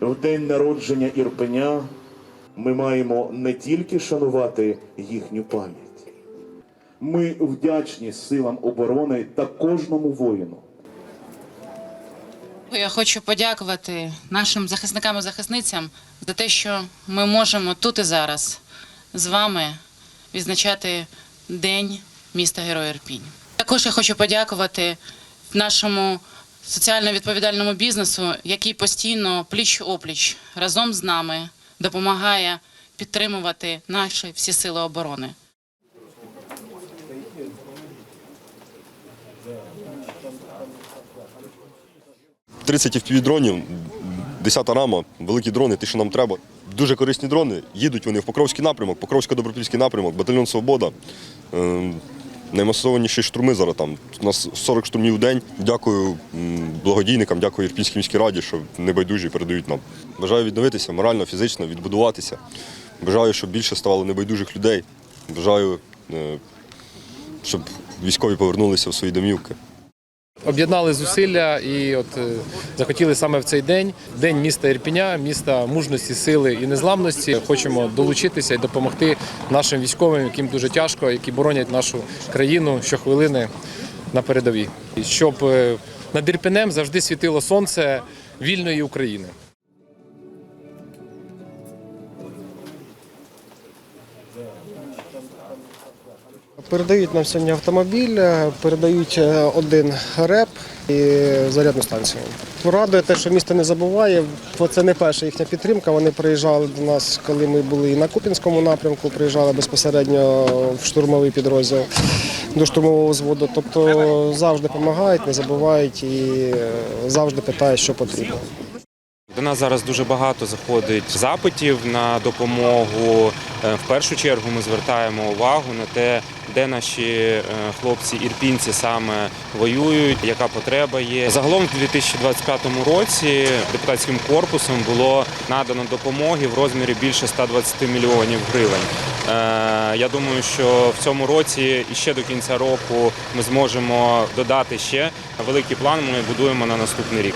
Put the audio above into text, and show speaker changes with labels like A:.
A: В день народження Ірпеня ми маємо не тільки шанувати їхню пам'ять. Ми вдячні силам оборони та кожному воїну.
B: Я хочу подякувати нашим захисникам і захисницям за те, що ми можемо тут і зараз з вами відзначати День міста Героя Ірпінь. Також я хочу подякувати нашому соціально відповідальному бізнесу, який постійно пліч опліч разом з нами допомагає підтримувати наші всі сили оборони.
C: 30 FPV дронів, 10 рама, великі дрони, те, що нам треба. Дуже корисні дрони. Їдуть вони в Покровський напрямок, Покровсько-Добропільський напрямок, батальйон Свобода. Наймасованіші штурми зараз там. У нас 40 штурмів в день. Дякую благодійникам, дякую Ірпінській міській раді, що небайдужі передають нам. Бажаю відновитися морально, фізично, відбудуватися. Бажаю, щоб більше ставало небайдужих людей. Бажаю, е, щоб військові повернулися в свої домівки.
D: Об'єднали зусилля і от е, захотіли саме в цей день, день міста Ірпіня, міста мужності, сили і незламності. Хочемо долучитися і допомогти нашим військовим, яким дуже тяжко, які боронять нашу країну щохвилини на передовій. Щоб е, над Ірпінем завжди світило сонце вільної України.
E: Передають нам сьогодні автомобіль, е, передають е, один реп і зарядну станцію. Радує те, що місто не забуває, бо це не перша їхня підтримка. Вони приїжджали до нас, коли ми були і на Купінському напрямку, приїжджали безпосередньо в штурмовий підрозділ до штурмового взводу. Тобто завжди допомагають, не забувають і е, завжди питають, що потрібно.
F: До нас зараз дуже багато заходить запитів на допомогу. Е, В першу чергу ми звертаємо увагу на те, де наші е, хлопці ірпінці саме воюють, яка потреба є. Загалом в 2025 році депутатським корпусом було надано допомоги в розмірі більше 120 мільйонів гривень. Е, Я думаю, що в цьому році і ще до кінця року ми зможемо додати ще великий план. Ми будуємо на наступний рік.